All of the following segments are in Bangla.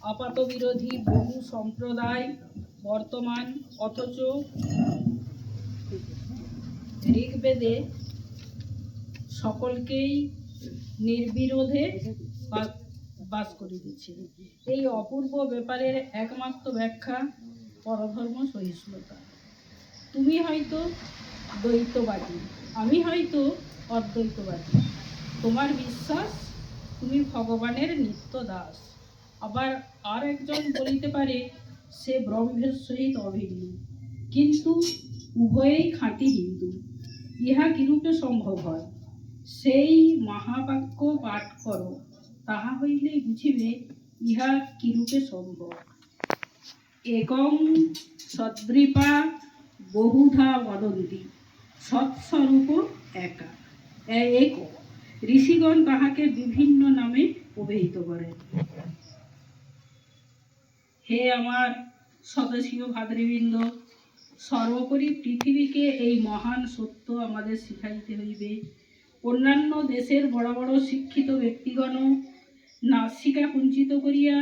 আপাত বিরোধী বহু সম্প্রদায় বর্তমান, অথচ ঋগ্বেদে সকলকেই নির্বিরোধে বাস বাস দিচ্ছে। এই অপূর্ব ব্যাপারের একমাত্র ব্যাখ্যা পরধর্ম সহিষ্ণুতা। তুমি হয়তো দ্বৈতবাদী, আমি হয়তো অদ্বৈতবাদী। তোমার বিশ্বাস, তুমি ভগবানের নিত্য দাস আবার আর একজন বলিতে পারে, সে ব্রহ্মের সহিত অভিন্ন। কিন্তু উভয়েই খাঁটি হিন্দু। ইহা কিরূপে সম্ভব হয়? সেই মহাবাক্য পাঠ করো, তাহা হইলেই বুঝিবে ইহা কিরূপে সম্ভব। একং সদ্রীপা বহুধা বদন্তি, সৎস্বরূপ একা। এক ঋষিগণ তাহাকে বিভিন্ন নামে অভিহিত করেন। হে আমার সদস্য ভাতৃবৃন্দ, সর্বোপরি পৃথিবীকে এই মহান সত্য আমাদের শিখাইতে হইবে। অন্যান্য দেশের বড় বড় শিক্ষিত ব্যক্তিগণ নাসিকা কুঞ্চিত করিয়া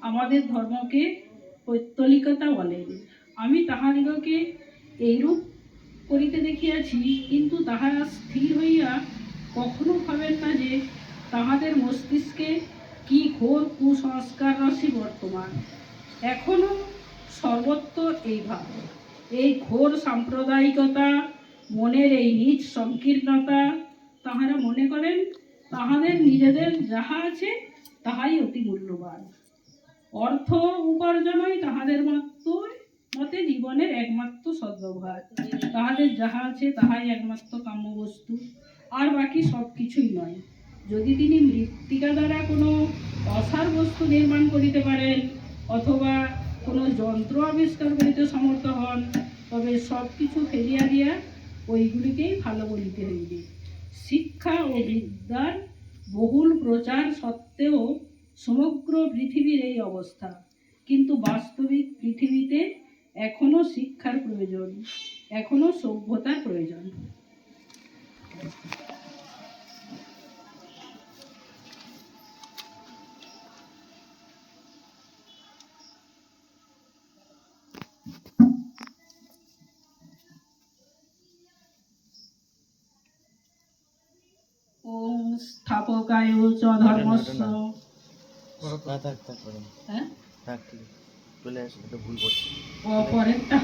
আমাদের ধর্মকে পৈত্তলিকতা বলেন। আমি তাহাদিগকে এইরূপ করিতে দেখিয়াছি, কিন্তু তাহারা স্থির হইয়া কখনো ভাবেন না যে তাহাদের মস্তিষ্কে কি ঘোর কুসংস্কার রাশি বর্তমান। এখনও সর্বত্র এই ভাব। এই ঘোর সাম্প্রদায়িকতা, মনের এই নিজ সংকীর্ণতা, তাহারা মনে করেন তাহাদের নিজেদের যাহা আছে তাহাই অতি মূল্যবান। অর্থ উপার্জনই তাহাদের মাত্র মতে জীবনের একমাত্র সদ্ব্যবহার। তাহাদের যাহা আছে তাহাই একমাত্র কাম্য বস্তু আর বাকি সব কিছুই নয়। যদি তিনি মৃত্তিকা দ্বারা কোনো অসার বস্তু নির্মাণ করিতে পারেন অথবা কোনো যন্ত্র আবিষ্কার করিতে সমর্থ হন, তবে সব কিছু ফেলিয়া দিয়া ওইগুলিকেই ভালো বলিতে হইবে। শিক্ষা ও বিদ্যার বহুল প্রচার সত্ত্বেও সমগ্র পৃথিবীর এই অবস্থা, কিন্তু বাস্তবিক পৃথিবীতে এখনও শিক্ষার প্রয়োজন, এখনও সভ্যতার প্রয়োজন। স্থাপকায় চ ধর্মস্য থাক থাক হ্যাঁ? থাক চলে আসবে ভুল করছি। ও পরেরটা।